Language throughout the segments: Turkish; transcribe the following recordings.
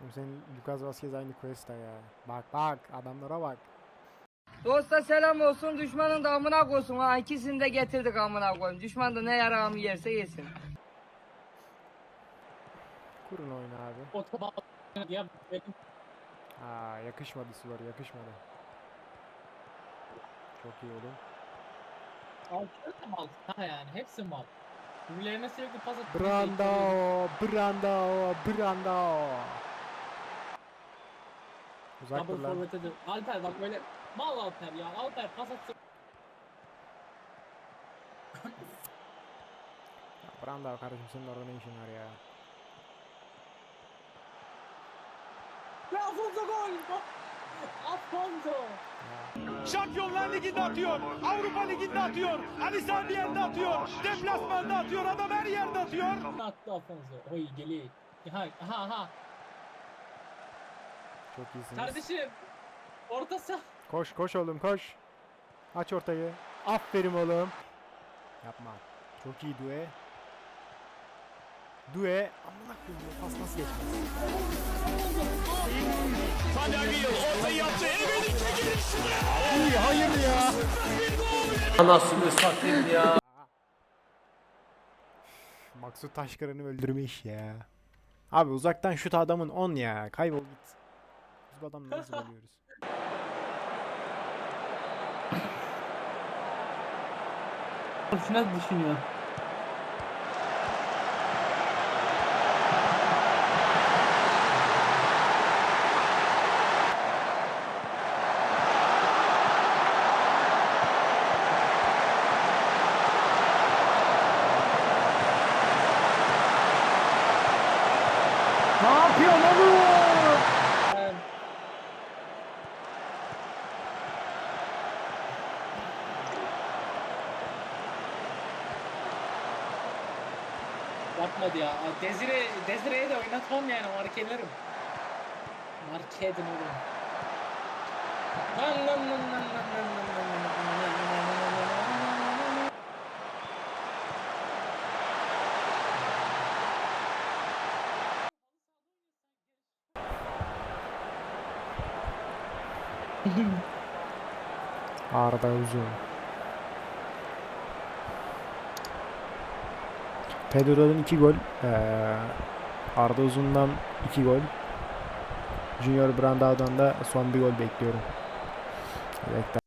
Oğlum senin Lucas Vazquez aynı Cuesta ya. Bak bak adamlara bak. Dosta selam olsun, düşmanın da amına koysun ha. İkisini de getirdik amına koyayım. Düşman da ne yaramı yerse yesin. Kurun oyunu abi. Otoban ya benim Aa yakışmadı Sular yakışmadı. Çok iyi oğlum. altı mal. Ha yani hepsi mal. Birbirlerine sürekli pas atıyor. Brandao, Brandao, Brandao. Uzak Double lan. forvet'e de. Alper bak böyle mal Alper ya. Alper pas atsın. Ya Brandao kardeşim senin orada ne işin var ya? Ve Afonso gol. Afonso. Şampiyonlar Ligi'nde atıyor. Avrupa Ligi'nde atıyor. Ali Sami Yen'de atıyor. Deplasmanda atıyor. Adam her yerde atıyor. Attı Afonso. Oy geliyor. Ha ha ha. Çok iyisiniz. Kardeşim. Orta saha. Koş koş oğlum koş. Aç ortayı. Aferin oğlum. Yapma. Çok iyi Due. Due. Amına koyayım bu pas nasıl geçmez? İyi hayır ya. Anasını satayım ya. Maksut Taşkıran'ı öldürmüş ya. Abi uzaktan şut adamın 10 ya. Kaybol git. Biz bu adamla nasıl oluyoruz? Şuna düşünüyor. Ne oğlum? Yapmadı ya. Desire, Desire'yi de oynatmam yani mark ederim. Mark edin oğlum. Lan lan lan lan lan lan lan lan lan. Arda Uzun. Pedro'dan 2 gol. Ee, Arda Uzun'dan 2 gol. Junior Brandao'dan da son bir gol bekliyorum. Bekle.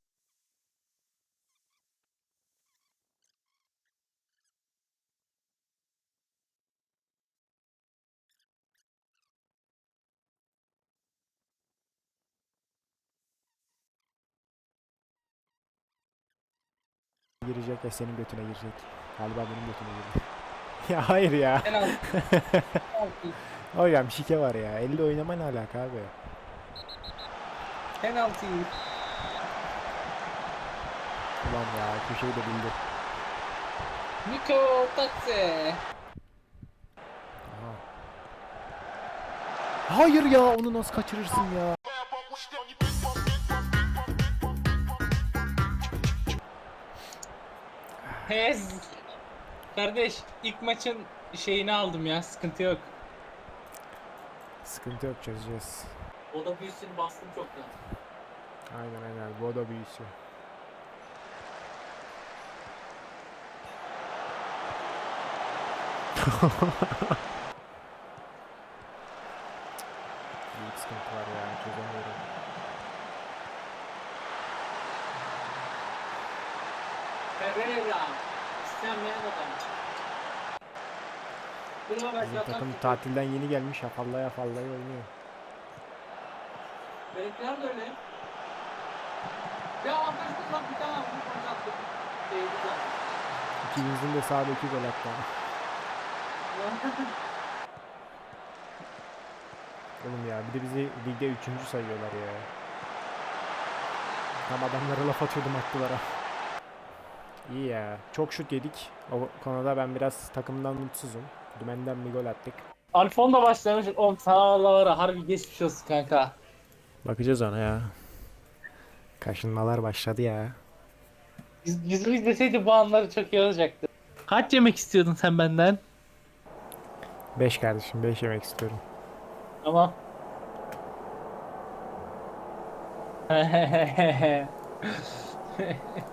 girecek ya senin götüne girecek. Galiba benim götüme girecek. ya hayır ya. Penaltı. Hocam şike var ya. 50 oynama ne alaka abi? Penaltı. Ulan ya köşeyi de bildi. Niko Tatse. Hayır ya onu nasıl kaçırırsın ya? Hez. Kardeş ilk maçın şeyini aldım ya sıkıntı yok. Sıkıntı yok çözeceğiz. O da büyüsünü bastım çoktan. Aynen aynen. Bodo büyüsü. Büyük sıkıntı var ya. Çözemiyorum. Pereira. Bizim takım tatilden yeni gelmiş. Afallaya afallaya oynuyor. Benimkiler de öyle. Ya avantajımız var bir tane. Onu attık. Şey. İkimizin de sağda iki gol hatta. Oğlum ya bir de bizi ligde üçüncü sayıyorlar ya. Tam adamlara laf atıyordum attılar ha. İyi ya. Çok şut yedik. O konuda ben biraz takımdan mutsuzum. Dümenden bir gol attık. Alfon da başlamış. Oğlum sana var harbi geçmiş olsun kanka. Bakacağız ona ya. Kaşınmalar başladı ya. Yüz, yüzümü izleseydi bu anları çok iyi olacaktı. Kaç yemek istiyordun sen benden? 5 kardeşim 5 yemek istiyorum. Tamam.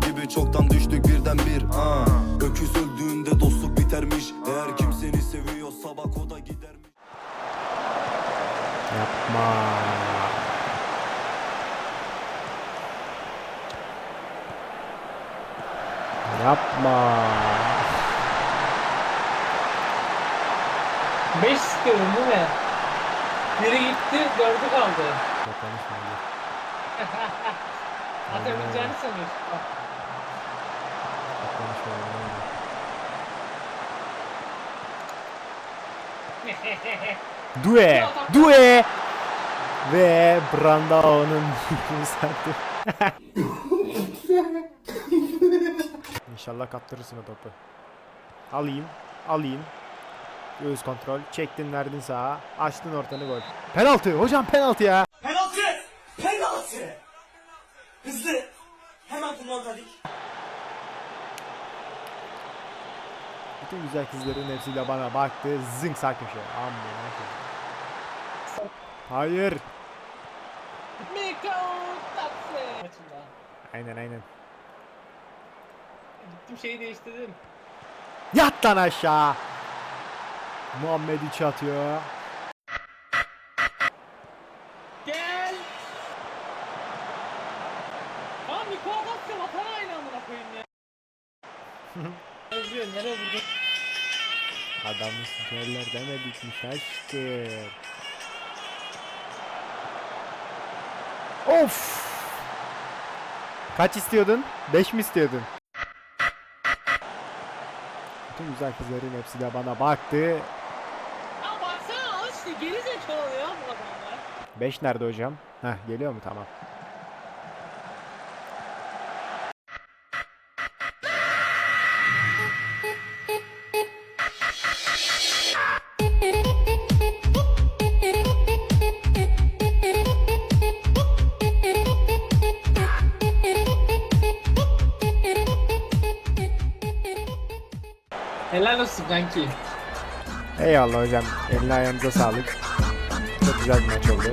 gibi çoktan düştük birden bir ha. Öküz öldüğünde dostluk bitermiş Eğer kim seni seviyorsa bak o da gidermiş Yapma. Yapma. 5 istiyorum değil mi? Biri gitti, dördü kaldı. Atabileceğini sanıyorsun. Due, Due ve Brandao'nun yükseldi. İnşallah kaptırırsın o topu. Alayım, alayım. Göğüs kontrol, çektin verdin sağa, açtın ortanı gol. Penaltı, hocam penaltı ya. Penaltı! Penaltı! Hızlı! Hemen kullanmadık. Bütün güzel kızların hepsiyle bana baktı, zınk sağ köşe. Amma. Hayır. Miko. Maçında. Aynen aynen. Gittim şeyi değiştirdim. Yat lan aşağı. Muhammed içi atıyor. Gel. Tamam Miko atasın atar aynı amına koyayım ya. Özlüyor nereye vurdun? Adamın sikerler demedik mi şaşkın. Of. Kaç istiyordun? 5 mi istiyordun? Bütün güzel kızların hepsi de bana baktı. Ya baksana al işte geri zekalı ya bu adamlar. 5 nerede hocam? Heh geliyor mu tamam. Helal kanki. Eyvallah hocam. Eline ayağınıza sağlık. Çok güzel bir maç oldu.